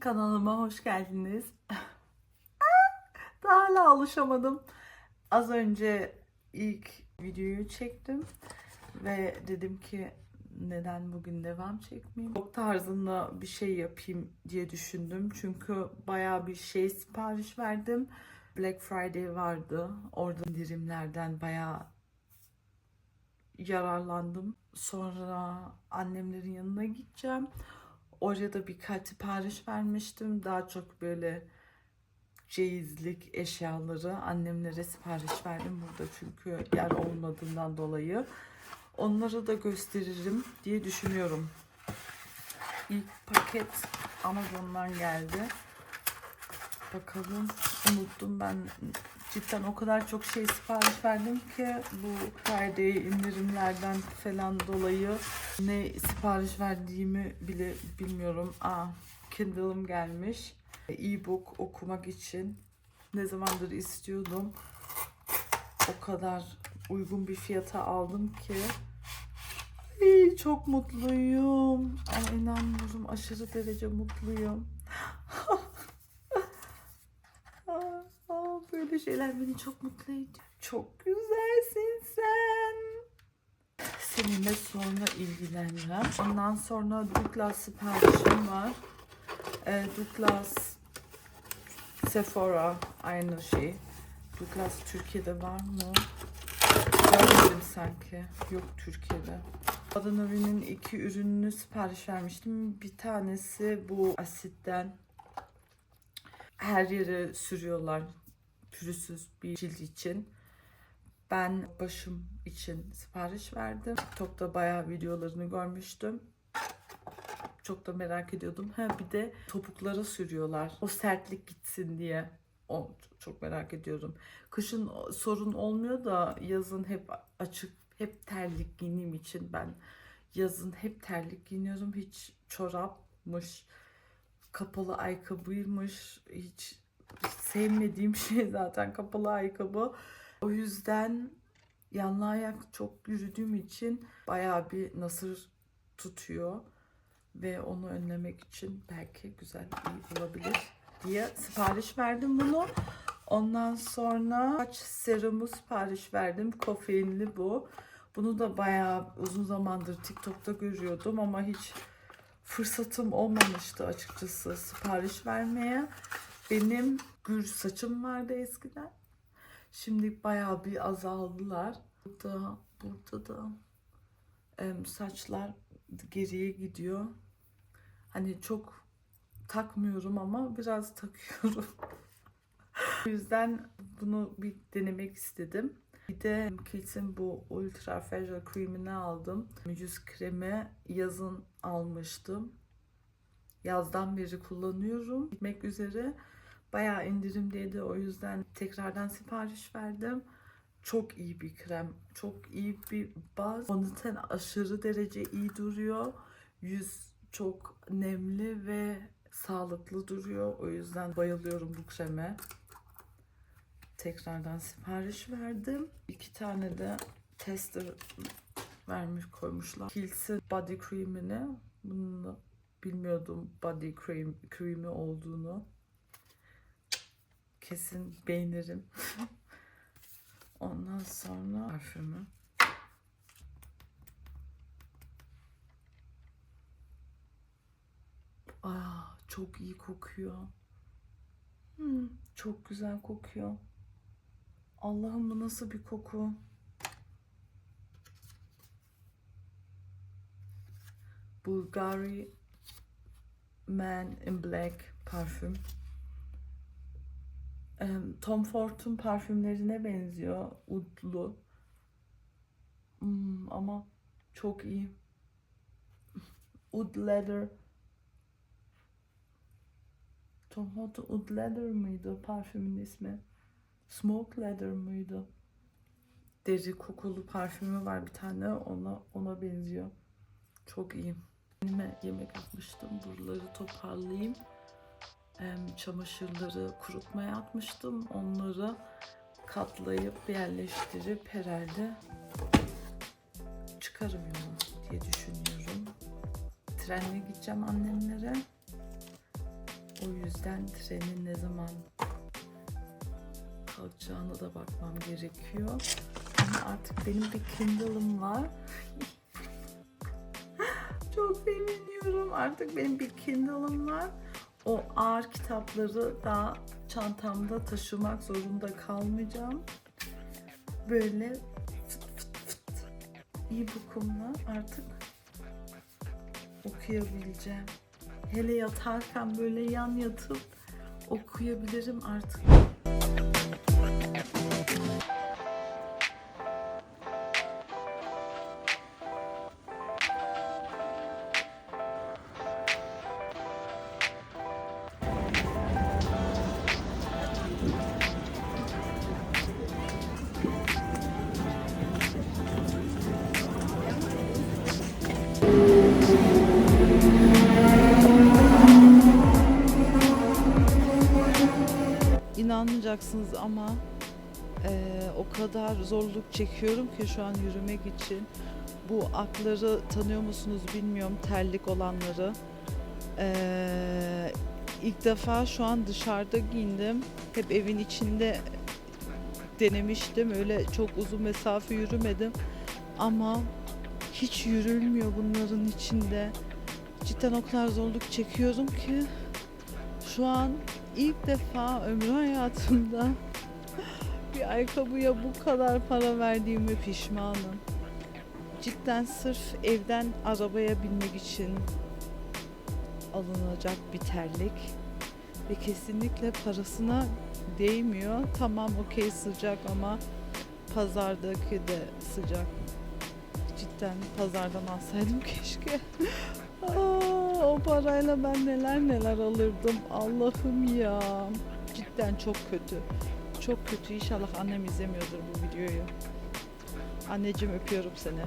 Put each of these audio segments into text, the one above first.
Kanalıma hoş geldiniz. Daha hala alışamadım. Az önce ilk videoyu çektim ve dedim ki neden bugün devam çekmeyeyim? Çok tarzında bir şey yapayım diye düşündüm. Çünkü bayağı bir şey sipariş verdim. Black Friday vardı. Orada indirimlerden bayağı yararlandım. Sonra annemlerin yanına gideceğim. Oraya da birkaç sipariş vermiştim. Daha çok böyle ceyizlik eşyaları annemlere sipariş verdim burada çünkü yer olmadığından dolayı. Onları da gösteririm diye düşünüyorum. İlk paket Amazon'dan geldi. Bakalım unuttum ben cidden o kadar çok şey sipariş verdim ki bu Friday indirimlerden falan dolayı ne sipariş verdiğimi bile bilmiyorum. Aa, Kindle'ım gelmiş. E-book okumak için ne zamandır istiyordum. O kadar uygun bir fiyata aldım ki Ay, çok mutluyum. Ama inanmıyorum aşırı derece mutluyum. Böyle şeyler beni çok mutlu ediyor. Çok güzelsin sen. Seninle sonra ilgileneceğim. Ondan sonra Douglas siparişim var. Ee, Douglas Sephora aynı şey. Douglas Türkiye'de var mı? Görmedim sanki. Yok Türkiye'de. Adanavi'nin iki ürününü sipariş vermiştim. Bir tanesi bu asitten her yere sürüyorlar pürüzsüz bir cilt için. Ben başım için sipariş verdim. TikTok'ta bayağı videolarını görmüştüm. Çok da merak ediyordum. Ha bir de topuklara sürüyorlar. O sertlik gitsin diye. O çok merak ediyorum. Kışın sorun olmuyor da yazın hep açık, hep terlik giydiğim için ben yazın hep terlik giyiniyorum. Hiç çorapmış, kapalı ayakkabıymış. Hiç sevmediğim şey zaten kapalı ayakkabı. O yüzden yanlı ayak çok yürüdüğüm için bayağı bir nasır tutuyor ve onu önlemek için belki güzel iyi olabilir diye sipariş verdim bunu. Ondan sonra saç serumu sipariş verdim. Kofeinli bu. Bunu da bayağı uzun zamandır TikTok'ta görüyordum ama hiç fırsatım olmamıştı açıkçası sipariş vermeye. Benim gür saçım vardı eskiden. Şimdi bayağı bir azaldılar. Burada, burada da saçlar geriye gidiyor. Hani çok takmıyorum ama biraz takıyorum. o yüzden bunu bir denemek istedim. Bir de Kiehl's'in bu Ultra Facial Cream'ini aldım. Yüz kremi yazın almıştım. Yazdan beri kullanıyorum. Bitmek üzere. Bayağı indirimdeydi o yüzden tekrardan sipariş verdim. Çok iyi bir krem. Çok iyi bir baz. Fondöten aşırı derece iyi duruyor. Yüz çok nemli ve sağlıklı duruyor. O yüzden bayılıyorum bu kreme. Tekrardan sipariş verdim. İki tane de tester vermiş koymuşlar. Kiehl's'in body cream'ini. Bunu bilmiyordum body cream cream'i olduğunu. Kesin beğenirim. Ondan sonra parfümü. Aa, çok iyi kokuyor. Hmm, çok güzel kokuyor. Allah'ım bu nasıl bir koku? Bulgari Man in Black parfüm. Tom Ford'un parfümlerine benziyor. Udlu. Hmm, ama çok iyi. Oud Leather. Tom Ford'un Oud Leather mıydı parfümün ismi? Smoke Leather mıydı? Deri kokulu parfümü var bir tane. Ona ona benziyor. Çok iyi. Yemek yapmıştım. Buraları toparlayayım. Çamaşırları kurutmaya atmıştım. Onları katlayıp yerleştirip herhalde çıkarım yola diye düşünüyorum. Trenle gideceğim annemlere. O yüzden trenin ne zaman kalkacağına da bakmam gerekiyor. Ama artık benim bir Kindle'ım var. Çok seviniyorum. Artık benim bir Kindle'ım var. O ağır kitapları da çantamda taşımak zorunda kalmayacağım. Böyle fıt fıt fıt e-book'umla artık okuyabileceğim. Hele yatarken böyle yan yatıp okuyabilirim artık. İnanmayacaksınız ama eee, o kadar zorluk çekiyorum ki şu an yürümek için. Bu akları tanıyor musunuz bilmiyorum terlik olanları. Eee ilk defa şu an dışarıda giyindim. Hep evin içinde denemiştim. Öyle çok uzun mesafe yürümedim. Ama hiç yürülmüyor bunların içinde. Cidden o kadar zorluk çekiyorum ki şu an ilk defa ömrü hayatımda bir ayakkabıya bu kadar para verdiğime pişmanım. Cidden sırf evden arabaya binmek için alınacak bir terlik ve kesinlikle parasına değmiyor. Tamam okey sıcak ama pazardaki de sıcak. Cidden pazardan alsaydım keşke. O parayla ben neler neler alırdım. Allah'ım ya. Cidden çok kötü. Çok kötü. İnşallah annem izlemiyordur bu videoyu. Anneciğim öpüyorum seni.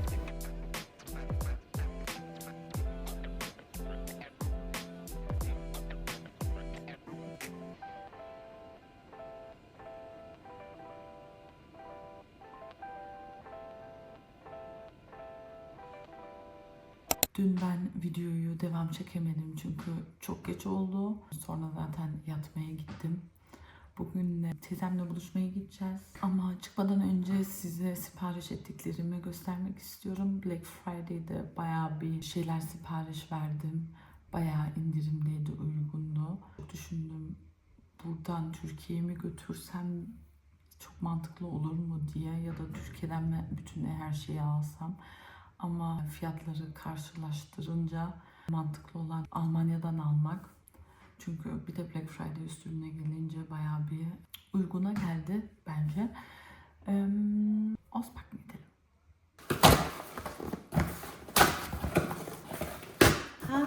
Çekemedim çünkü çok geç oldu. Sonra zaten yatmaya gittim. Bugün de teyzemle buluşmaya gideceğiz. Ama çıkmadan önce size sipariş ettiklerimi göstermek istiyorum. Black Friday'de bayağı bir şeyler sipariş verdim. Bayağı indirimliydi, uygundu. Düşündüm buradan Türkiye'ye mi götürsem çok mantıklı olur mu diye ya da Türkiye'den bütün her şeyi alsam. Ama fiyatları karşılaştırınca mantıklı olan Almanya'dan almak. Çünkü bir de Black Friday üstüne gelince bayağı bir uyguna geldi bence. Ee, Ospak mı gidelim? Ha.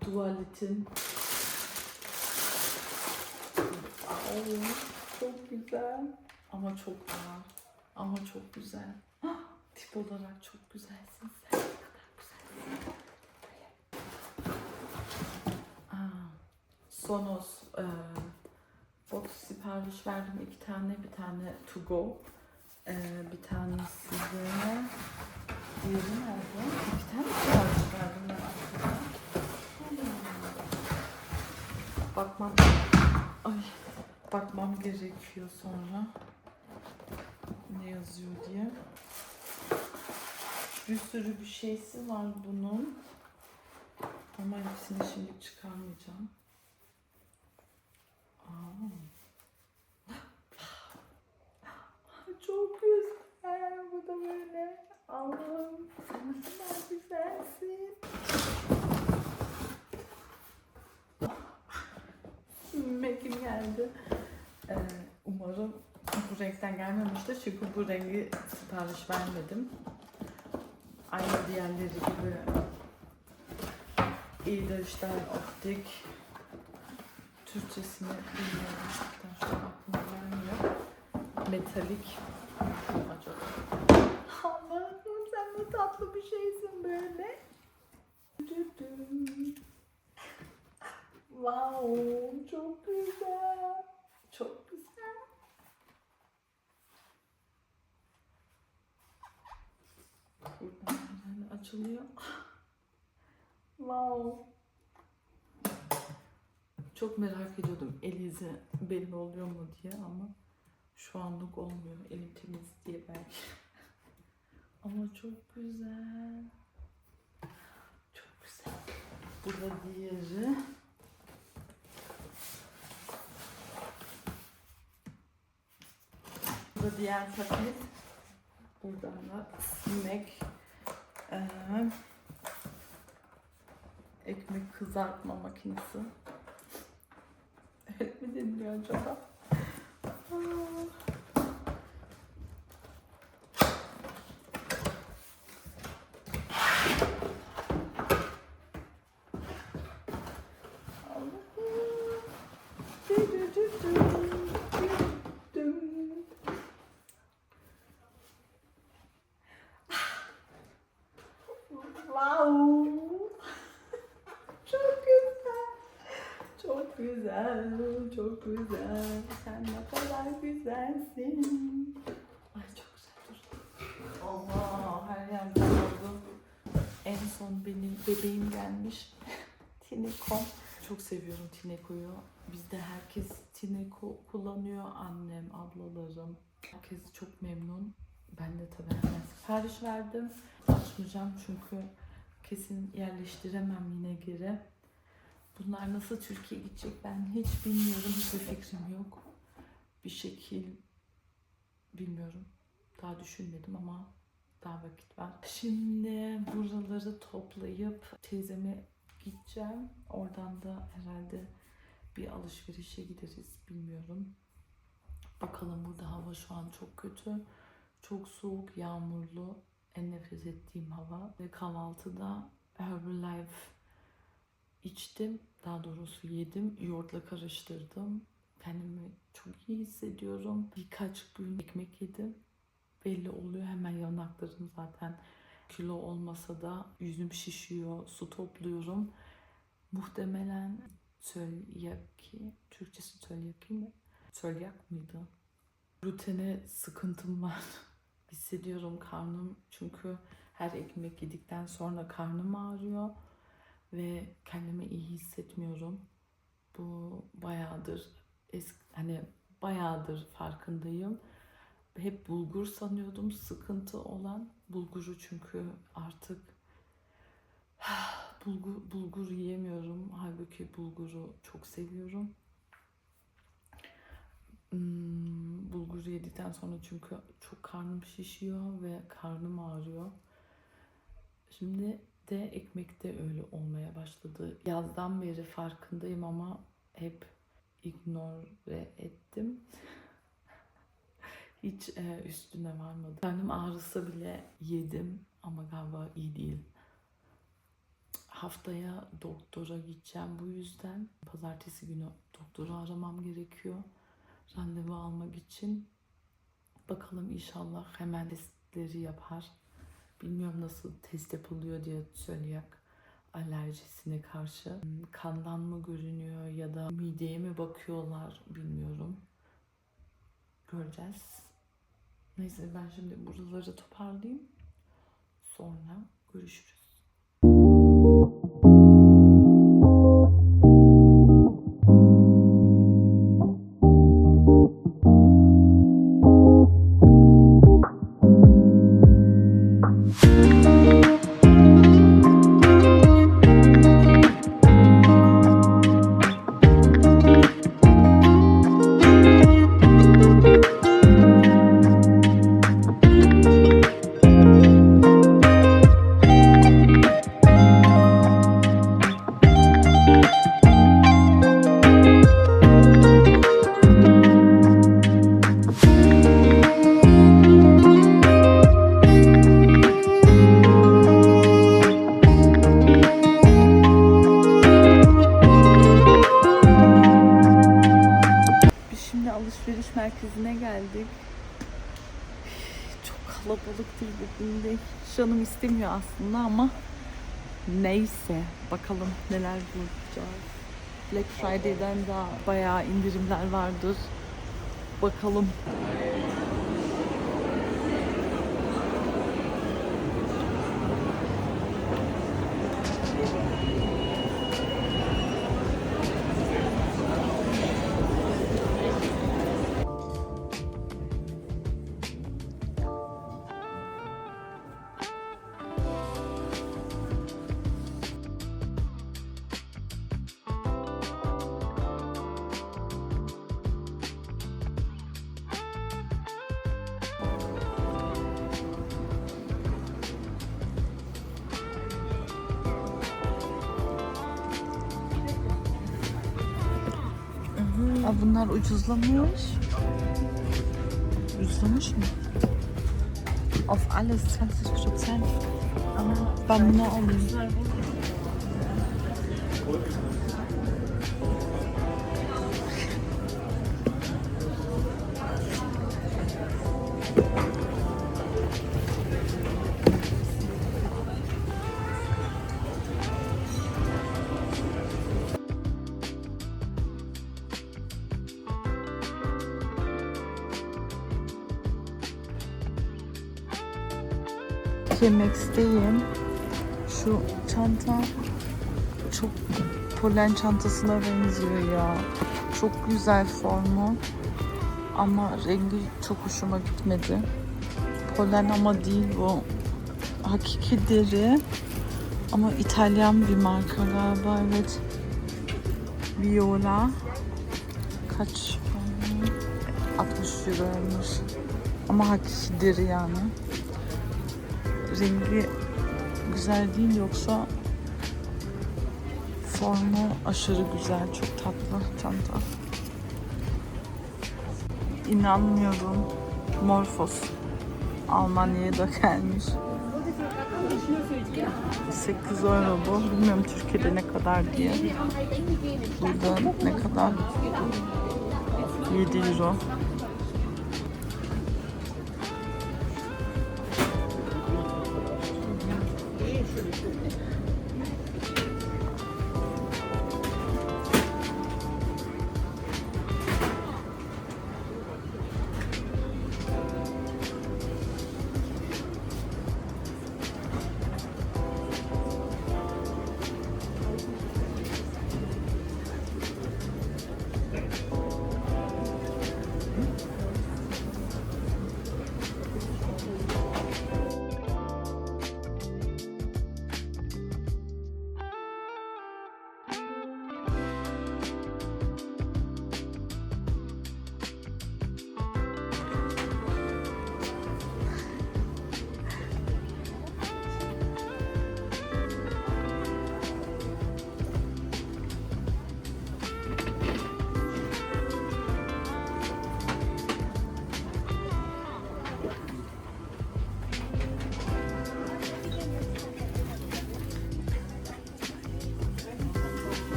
Tuvaletin. Ay, çok güzel. Ama çok ağır. Ama çok güzel. Tip olarak çok güzelsin sen. Ne kadar güzelsin. Aa, Sonos e, box sipariş verdim. iki tane. Bir tane to go. E, bir tanesi de diğeri nerede? İki tane sipariş verdim ben aslında. Bakmam. Ay bakmam gerekiyor sonra. Ne yazıyor diye. Bir sürü bir şeysi var bunun. Ama hepsini şimdi çıkarmayacağım. Aa. Çok güzel. Bu da böyle. Allah'ım sen ne kadar güzelsin. Mekim geldi. Ee, umarım bu renkten gelmemiştir. Çünkü bu rengi sipariş vermedim. Aynı diğerleri gibi İyidir optik. Türkçesini bilmiyorum. Şu an aklıma gelmiyor. Metalik. Acaba. Allah'ım sen ne tatlı bir şeysin böyle. Wow, çok güzel. Çok güzel. Buradan böyle açılıyor. Wow. Çok merak ediyordum el izi belli oluyor mu diye ama şu anlık olmuyor. Elim temiz diye belki. ama çok güzel. Çok güzel. Burada diğeri. Burada diğer paket. Buradan da sinek. Ee, ekmek kızartma makinesi. Evet mi deniliyor acaba? Allah'ım. Dü dü dü dü, dü dü dü. Wow. Çok güzel. Çok güzel. Çok güzel. Sen ne kadar güzelsin. Ay çok güzel. Allah her yerde oldu. En son benim bebeğim gelmiş. Tineko. Çok seviyorum Tineko'yu. Bizde herkes Tineko kullanıyor. Annem, ablalarım. Herkes çok memnun. Ben de tabii hemen sipariş verdim. Açmayacağım çünkü kesin yerleştiremem yine geri. Bunlar nasıl Türkiye'ye gidecek ben hiç bilmiyorum. Hiçbir fikrim yok. Bir şekil bilmiyorum. Daha düşünmedim ama daha vakit var. Şimdi buraları toplayıp teyzeme gideceğim. Oradan da herhalde bir alışverişe gideriz bilmiyorum. Bakalım burada hava şu an çok kötü. Çok soğuk, yağmurlu. En nefret ettiğim hava. Ve kahvaltıda Herbalife içtim. Daha doğrusu yedim. Yoğurtla karıştırdım. Kendimi çok iyi hissediyorum. Birkaç gün ekmek yedim. Belli oluyor. Hemen yanaklarım zaten kilo olmasa da yüzüm şişiyor. Su topluyorum. Muhtemelen söyleyaki, Türkçesi söyleyaki mi? Söyleyak mıydı? Glutene sıkıntım var. Hissediyorum karnım çünkü her ekmek yedikten sonra karnım ağrıyor ve kendimi iyi hissetmiyorum. Bu bayağıdır eski, hani bayağıdır farkındayım. Hep bulgur sanıyordum sıkıntı olan. Bulguru çünkü artık bulgur, bulgur yiyemiyorum. Halbuki bulguru çok seviyorum. Hmm, bulgur yedikten sonra çünkü çok karnım şişiyor ve karnım ağrıyor. Şimdi de ekmekte öyle olmaya başladı. Yazdan beri farkındayım ama hep ignore ettim. Hiç e, üstüne varmadı. Karnım ağrısa bile yedim ama galiba iyi değil. Haftaya doktora gideceğim bu yüzden. Pazartesi günü doktoru aramam gerekiyor. Randevu almak için. Bakalım inşallah hemen testleri yapar. Bilmiyorum nasıl test yapılıyor diye söyleyek alerjisine karşı. Hmm, Kandan mı görünüyor ya da mideye mi bakıyorlar bilmiyorum. Göreceğiz. Neyse ben şimdi buraları toparlayayım. Sonra görüşürüz. Neyse bakalım neler bulacağız. Black Friday'den daha bayağı indirimler vardır. Bakalım. Aa, bunlar ucuzlamış. Ucuzlamış mı? Auf alles 20 Prozent. Ama ben bunu alayım. Polen çantasına benziyor ya. Çok güzel formu. Ama rengi çok hoşuma gitmedi. Polen ama değil bu. Hakiki deri. Ama İtalyan bir marka galiba evet. Viola. Kaç? 60 euroymuş. Ama hakiki deri yani rengi güzel değil yoksa formu aşırı güzel. Çok tatlı çanta. İnanmıyorum. Morphos. Almanya'ya da gelmiş. 8 euro bu. Bilmiyorum Türkiye'de ne kadar diye. Burada ne kadar? 7 euro.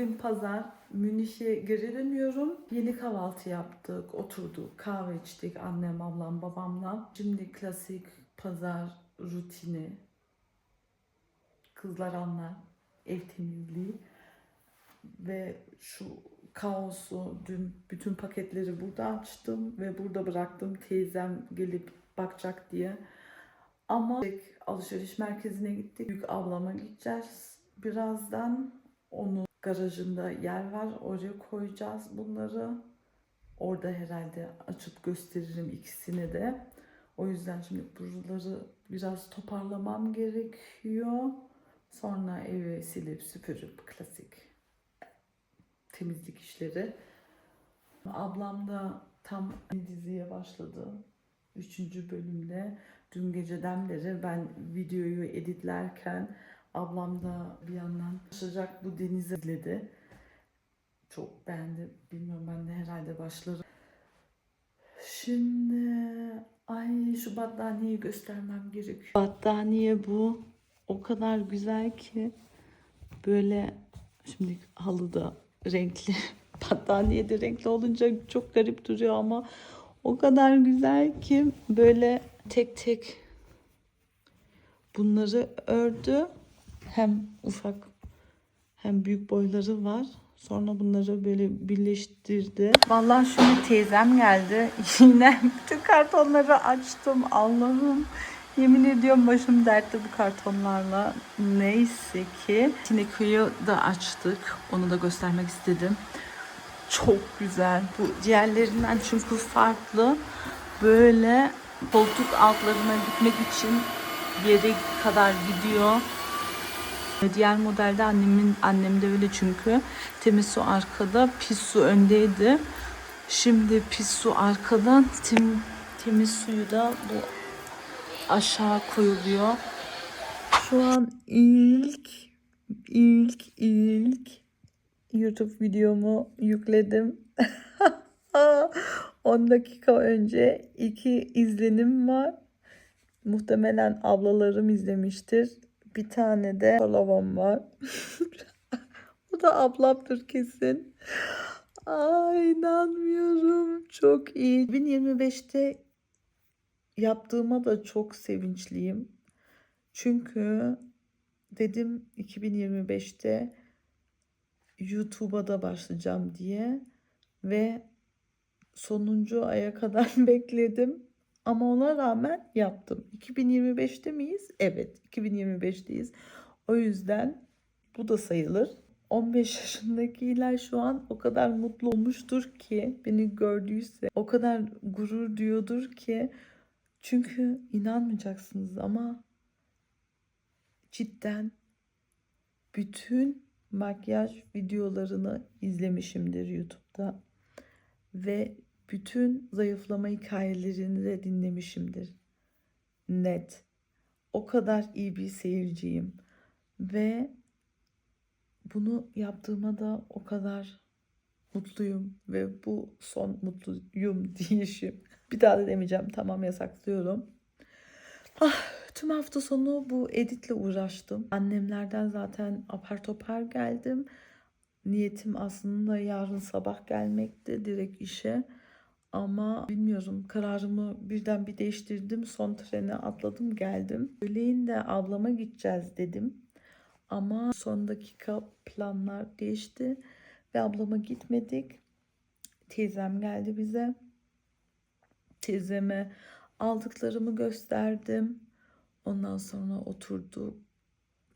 Bugün pazar. Münih'e geri dönüyorum. Yeni kahvaltı yaptık, oturduk, kahve içtik annem, ablam, babamla. Şimdi klasik pazar rutini. Kızlar anlar, ev temizliği. Ve şu kaosu dün bütün paketleri burada açtım ve burada bıraktım teyzem gelip bakacak diye. Ama alışveriş merkezine gittik. Büyük ablama gideceğiz. Birazdan onun garajında yer var. Oraya koyacağız bunları. Orada herhalde açıp gösteririm ikisini de. O yüzden şimdi buraları biraz toparlamam gerekiyor. Sonra evi silip süpürüp klasik temizlik işleri. Ablam da tam diziye başladı. Üçüncü bölümde. Dün geceden beri ben videoyu editlerken ablam da bir yandan sıcak bu denizi izledi. Çok beğendi. Bilmiyorum ben de herhalde başlarım. Şimdi ay şu battaniyeyi göstermem gerekiyor. Battaniye bu. O kadar güzel ki böyle şimdi halıda renkli battaniye de renkli olunca çok garip duruyor ama o kadar güzel ki böyle tek tek bunları ördü. Hem ufak hem büyük boyları var. Sonra bunları böyle birleştirdi. Vallahi şimdi teyzem geldi. Yine bütün kartonları açtım. Allah'ım. Yemin ediyorum başım dertte bu kartonlarla. Neyse ki Tineköy'ü da açtık. Onu da göstermek istedim. Çok güzel. Bu diğerlerinden çünkü farklı. Böyle koltuk altlarına gitmek için yere kadar gidiyor. Diğer modelde annemin annemde öyle çünkü temiz su arkada, pis su öndeydi. Şimdi pis su arkadan, tem, temiz suyu da bu aşağı koyuluyor. Şu an ilk, ilk, ilk YouTube videomu yükledim. 10 dakika önce iki izlenim var. Muhtemelen ablalarım izlemiştir. Bir tane de Palavam var. Bu da ablamdır kesin. Ay inanmıyorum. Çok iyi. 2025'te yaptığıma da çok sevinçliyim. Çünkü dedim 2025'te YouTube'a da başlayacağım diye ve sonuncu aya kadar bekledim. Ama ona rağmen yaptım. 2025'te miyiz? Evet, 2025'teyiz. O yüzden bu da sayılır. 15 yaşındakiler şu an o kadar mutlu olmuştur ki beni gördüyse o kadar gurur duyuyordur ki çünkü inanmayacaksınız ama cidden bütün makyaj videolarını izlemişimdir YouTube'da ve bütün zayıflama hikayelerini de dinlemişimdir. Net. O kadar iyi bir seyirciyim ve bunu yaptığıma da o kadar mutluyum ve bu son mutluyum diyişim. Bir daha da demeyeceğim. Tamam yasaklıyorum. Ah, tüm hafta sonu bu editle uğraştım. Annemlerden zaten apar topar geldim. Niyetim aslında yarın sabah gelmekti direkt işe. Ama bilmiyorum kararımı birden bir değiştirdim. Son trene atladım geldim. Öğleyin de ablama gideceğiz dedim. Ama son dakika planlar değişti ve ablama gitmedik. Teyzem geldi bize. Teyzeme aldıklarımı gösterdim. Ondan sonra oturduk.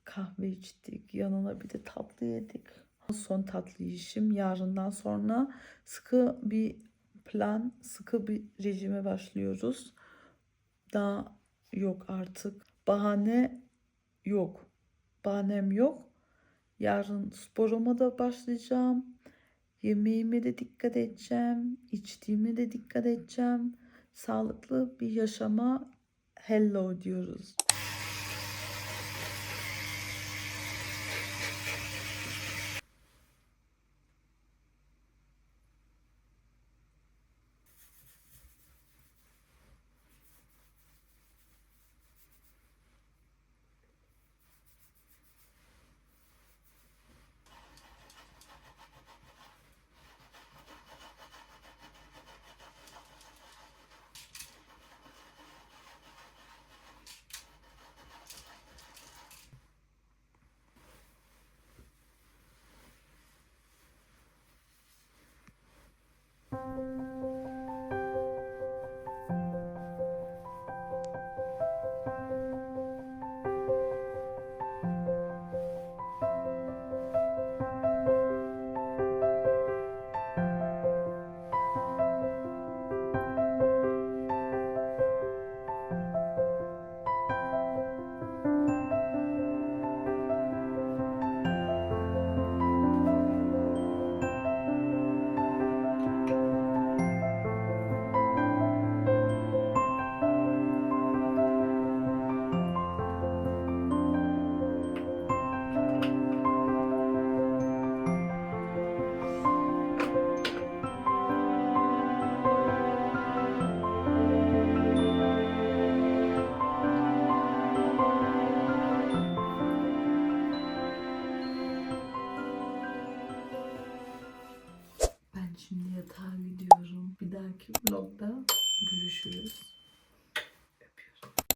Kahve içtik. Yanına bir de tatlı yedik. Son tatlı yiyişim yarından sonra sıkı bir plan, sıkı bir rejime başlıyoruz. Daha yok artık. Bahane yok. Bahanem yok. Yarın sporuma da başlayacağım. Yemeğime de dikkat edeceğim. içtiğime de dikkat edeceğim. Sağlıklı bir yaşama hello diyoruz.